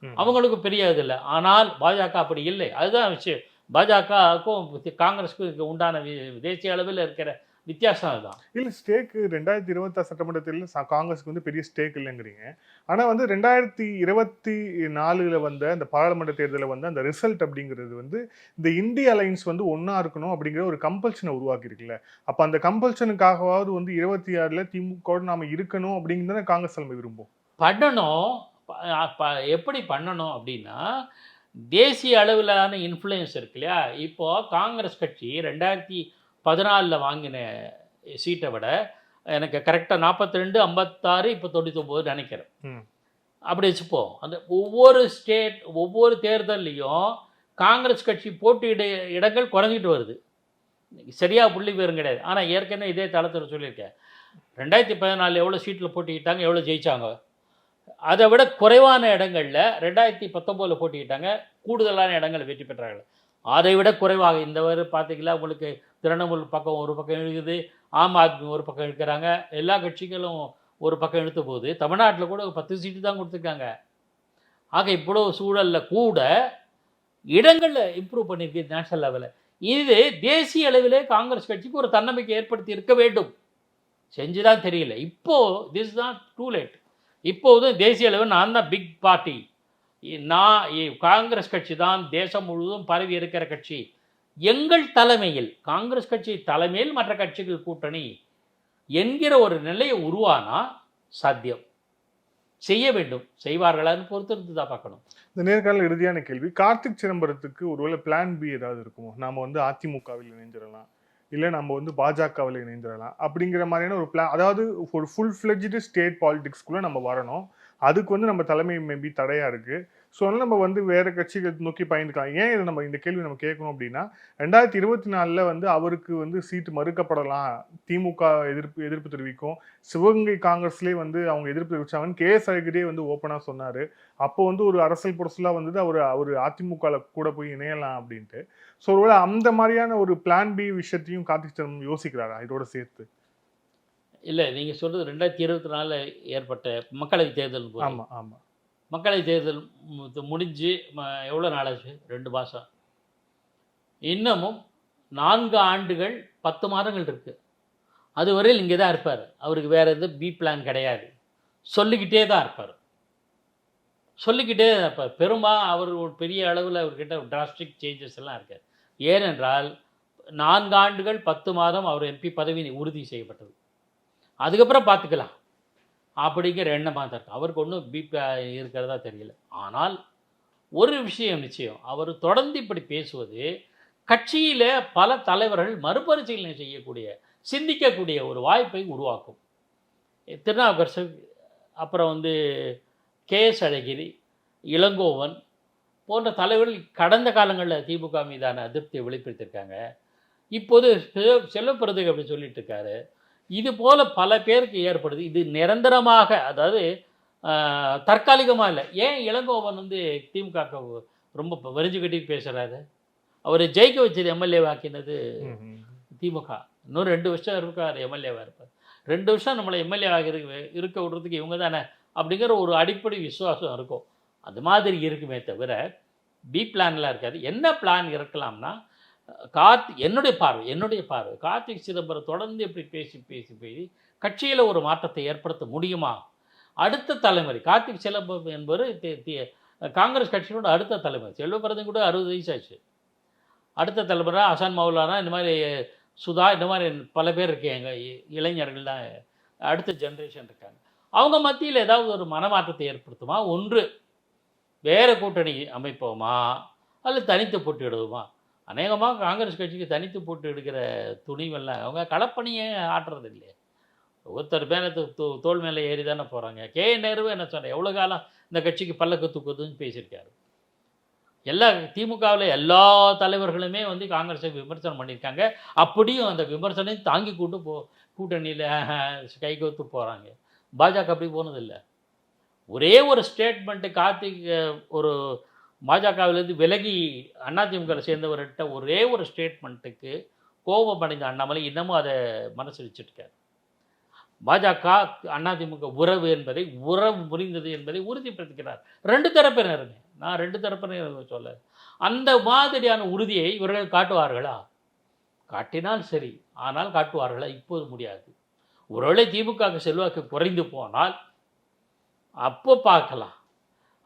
ம். அவங்களுக்கு பெரிய இது இல்லை. ஆனால் பாஜக அப்படி இல்லை. அதுதான் விஷயம். பாஜகவுக்கும் காங்கிரஸுக்கும் உண்டான தேசிய அளவில் இருக்கிற வித்தியாசம் அதுதான். இல்ல ஸ்டேக் ரெண்டாயிரத்தி இருபத்தாறு சட்டமன்ற தேர்தலில் ச- காங்கிரஸுக்கு வந்து பெரிய ஸ்டேக் இல்லைங்கிறீங்க. ஆனா வந்து ரெண்டாயிரத்தி இருபத்தி நாலுல வந்த அந்த பாராளுமன்ற தேர்தலில் வந்து அந்த ரிசல்ட் அப்படிங்கிறது வந்து இந்த இந்திய அலைன்ஸ் வந்து ஒண்ணா இருக்கணும் அப்படிங்கிற ஒரு கம்பல்ஷனை உருவாக்கி இருக்குல்ல அப்ப அந்த கம்பல்ஷனுக்காகவாவது வந்து இருபத்தி ஆறுல திமுக நாம இருக்கணும் அப்படிங்கிறத காங்கிரஸ் தலைமை விரும்பும். பண்ணணும். எப்படி பண்ணணும் அப்படின்னா தேசிய அளவிலான இன்ஃப்ளூயன்ஸ் இருக்கு இல்லையா? இப்போ காங்கிரஸ் கட்சி ரெண்டாயிரத்தி பதினாலில் வாங்கின சீட்டை விட எனக்கு கரெக்டாக நாற்பத்தி ரெண்டு ஐம்பத்தாறு இப்போ தொண்ணூத்தொம்பது நினைக்கிறேன். அப்படி வச்சுப்போம் அந்த ஒவ்வொரு ஸ்டேட் ஒவ்வொரு தேர்தல்லையும் காங்கிரஸ் கட்சி போட்டியிட இடங்கள் குறைஞ்சிட்டு வருது. சரியா புள்ளி பேரும் கிடையாது. ஆனால் ஏற்கனவே இதே தளத்தில் சொல்லியிருக்கேன். ரெண்டாயிரத்தி பதினாலில் எவ்வளோ சீட்டில் போட்டிக்கிட்டாங்க எவ்வளோ ஜெயிச்சாங்க? அதை விட குறைவான இடங்களில் ரெண்டாயிரத்தி பத்தொம்போதில் போட்டிக்கிட்டாங்க கூடுதலான இடங்கள் வெற்றி பெற்றார்கள். அதை விட குறைவாக இந்த வரை பார்த்தீங்களா உங்களுக்கு திரிணாமுல் பக்கம் ஒரு பக்கம் இருக்குது ஆம் ஆத்மி ஒரு பக்கம் இருக்கிறாங்க. எல்லா கட்சிகளும் ஒரு பக்கம் இழுத்த போது தமிழ்நாட்டில் கூட பத்து சீட்டு தான் கொடுத்துருக்காங்க. ஆக இவ்வளோ சூழலில் கூட இடங்களில் இம்ப்ரூவ் பண்ணியிருக்கு நேஷனல் லெவலில் இது தேசிய அளவிலே காங்கிரஸ் கட்சிக்கு ஒரு தன்னம்பிக்கை ஏற்படுத்தி இருக்க வேண்டும். செஞ்சுதான் தெரியல. இப்போது திஸ் தான் டூ லேட் இப்போது தேசிய அளவில் நான் தான் பிக் பார்ட்டி நான் காங்கிரஸ் கட்சி தான் தேசம் முழுவதும் பரவி இருக்கிற கட்சி. எங்கள் தலைமையில் காங்கிரஸ் கட்சி தலைமையில் மற்ற கட்சிகள் கூட்டணி என்கிற ஒரு நிலையை உருவானா? சாத்தியம். செய்ய வேண்டும். செய்வார்களான்னு பொறுத்திருந்து தான் பார்க்கணும். இந்த நேர்காணல் இறுதியான கேள்வி கார்த்திக் சிதம்பரத்துக்கு ஒருவேளை பிளான் பி ஏதாவது இருக்குமோ? நாம் வந்து அதிமுகவில் இணைஞ்சிடலாம். இல்லை நம்ம வந்து பாஜகவில் இணைந்துடலாம் அப்படிங்கிற மாதிரியான ஒரு பிளான் அதாவது ஒரு ஃபுல் ஃப்ளெஜ்டு ஸ்டேட் பாலிடிக்ஸ்குள்ளே நம்ம வரணும். அதுக்கு வந்து நம்ம தலைமை மேபி தடையாக இருக்குது ஸோ அதனால் நம்ம வந்து வேறு கட்சிகள் நோக்கி பயந்துக்கலாம் ஏன் இதை நம்ம இந்த கேள்வி நம்ம கேட்கணும் அப்படின்னா ரெண்டாயிரத்தி இருபத்தி நாலில் வந்து அவருக்கு வந்து சீட்டு மறுக்கப்படலாம். திமுக எதிர்ப்பு எதிர்ப்பு தெரிவிக்கும். சிவகங்கை காங்கிரஸ்லேயே வந்து அவங்க எதிர்ப்பு தெரிவிச்சாங்கன்னு கே எஸ் அழகிரியே வந்து ஓப்பனாக சொன்னார். அப்போ வந்து ஒரு அரசியல் புரசலாக வந்து அவர் அவர் அதிமுகவில் கூட போய் இணையலாம் அப்படின்ட்டு. ஸோ ஒருவேளை அந்த மாதிரியான ஒரு பிளான் பி விஷயத்தையும் கார்த்திக் சிதம்பரம் யோசிக்கிறாரா? இதோட சேர்த்து. இல்லை நீங்கள் சொல்கிறது ரெண்டாயிரத்தி இருபத்தி நாலில் ஏற்பட்ட மக்களவைத் தேர்தல் போது ஆமா ஆமா. மக்களவைத் தேர்தல் முடிஞ்சு எவ்வளோ நாளாச்சு ரெண்டு மாதம் இன்னமும் நான்கு ஆண்டுகள் பத்து மாதங்கள் இருக்குது அதுவரையில் இங்கே தான் இருப்பார். அவருக்கு வேறு எதுவும் பி பிளான் கிடையாது. சொல்லிக்கிட்டே தான் இருப்பார். சொல்லிக்கிட்டே தான் இருப்பார். பெருமா அவர் ஒரு பெரிய அளவில் அவர்கிட்ட டிராஸ்டிக் சேஞ்சஸ் எல்லாம் இருக்காது ஏனென்றால் நான்கு ஆண்டுகள் பத்து மாதம் அவர் எம்பி பதவி உறுதி செய்யப்பட்டது. அதுக்கப்புறம் பார்த்துக்கலாம். அப்படிங்கிற எண்ணமாக தான் அவருக்கு ஒன்றும் பிபி இருக்கிறதா தெரியல. ஆனால் ஒரு விஷயம் நிச்சயம். அவர் தொடர்ந்து இப்படி பேசுவது கட்சியில் பல தலைவர்கள் மறுபரிசீலனை செய்யக்கூடிய சிந்திக்கக்கூடிய ஒரு வாய்ப்பை உருவாக்கும். திருநாவுக்கரசு அப்புறம் வந்து கே எஸ் அழகிரி இளங்கோவன் போன்ற தலைவர்கள் கடந்த காலங்களில் திமுக மீதான அதிருப்தியை வெளிப்படுத்தியிருக்காங்க. இப்போது செ- அப்படின்னு சொல்லிட்டு இருக்காரு இது போல பல பேருக்கு ஏற்படுது. இது நிரந்தரமாக அதாவது தற்காலிகமாக இல்லை. ஏன் இளங்கோவன் வந்து திமுக ரொம்ப வரிஞ்சு கட்டி பேசுறாரு? அவரை ஜெயிக்க வச்சது எம்எல்ஏ வாக்கினது திமுக. இன்னும் ரெண்டு வருஷம் இருக்கார் எம்எல்ஏவாக இருப்பார். ரெண்டு வருஷம் நம்மளை எம்எல்ஏ ஆகி இருக்க விடுறதுக்கு இவங்க தானே? அப்படிங்கிற ஒரு அடிப்படை விசுவாசம் இருக்கும். அது மாதிரி இருக்குமே தவிர பி பிளான்லாம் இருக்காது. என்ன பிளான் இருக்கலாம்னா கார்த்தி என்னுடைய பார்வை என்னுடைய பார்வை. கார்த்திக் சிதம்பரம் தொடர்ந்து இப்படி பேசி பேசி பேசி கட்சியில் ஒரு மாற்றத்தை ஏற்படுத்த முடியுமா? அடுத்த தலைமுறை கார்த்திக் சிதம்பரம் என்பவர் காங்கிரஸ் கட்சியோட அடுத்த தலைமுறை. செல்வபிரதம் கூட அறுபது வயசு ஆச்சு அடுத்த தலைமுறை அசான் மௌலானா இந்த மாதிரி சுதா இந்த மாதிரி பல பேர் இருக்காங்க இ- இளைஞர்கள் தான் அடுத்த ஜென்ரேஷன் இருக்காங்க. அவங்க மத்தியில் ஏதாவது ஒரு மனமாற்றத்தை ஏற்படுத்துமா? ஒன்று. வேறு கூட்டணி அமைப்போமா? அல்லது தனித்து போட்டியிடுவோமா அநேகமாக காங்கிரஸ் கட்சிக்கு தனித்து போட்டு எடுக்கிற துணிவெல்லாம் அவங்க களப்பணியே ஆட்டுறது இல்லையே. ஒருத்தர் மேலே தோ- தோள் மேலே ஏறி தானே போகிறாங்க கே நேருவே என்ன சொன்னேன் எவ்வளோ காலம் இந்த கட்சிக்கு பல்லக்கு தூக்குதுன்னு பேசியிருக்காரு. எல்லா திமுகவில் எல்லா தலைவர்களுமே வந்து காங்கிரஸை விமர்சனம் பண்ணியிருக்காங்க. அப்படியும் அந்த விமர்சனம் தாங்கி கொண்டு போ கூட்டணியில் கைகோத்து போகிறாங்க பாஜக அப்படி போனதில்லை. ஒரே ஒரு ஸ்டேட்மெண்ட்டு கார்த்திக் ஒரு பாஜகவிலிருந்து விலகி அதிமுகவில் சேர்ந்தவர்கிட்ட ஒரே ஒரு ஸ்டேட்மெண்ட்டுக்கு கோபம் அடைந்த அண்ணாமலை இன்னமும் அதை மனசு வச்சுருக்காரு. பாஜக அதிமுக உறவு என்பதை உறவு முறிந்தது என்பதை உறுதிப்படுத்துகிறார். ரெண்டு தரப்பினருமே நான் ரெண்டு தரப்பினர் சொல்ல அந்த மாதிரியான உறுதியை இவர்கள் காட்டுவார்களா? காட்டினால் சரி ஆனால் காட்டுவார்களா? இப்போது முடியாது. ஒருவேளை திமுக செல்வாக்கு குறைந்து போனால் அப்போ பார்க்கலாம்.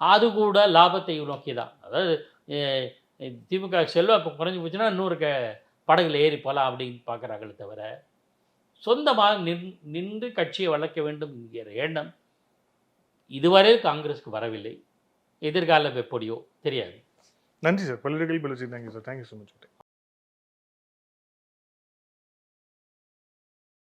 அது கூட லாபத்தை நோக்கி தான் அதாவது திமுக செல்வ இப்போ குறைஞ்சி போச்சுன்னா இன்னொரு க படகுல ஏறி போகலாம் அப்படின்னு பார்க்குறாங்களே தவிர சொந்தமாக நின் நின்று கட்சியை வளர்க்க வேண்டும் என்கிற எண்ணம் இதுவரை காங்கிரஸுக்கு வரவில்லை. எதிர்காலம் எப்படியோ தெரியாது. நன்றி சார். பல்வேறு கேள்வி thank you sir. Thank you so much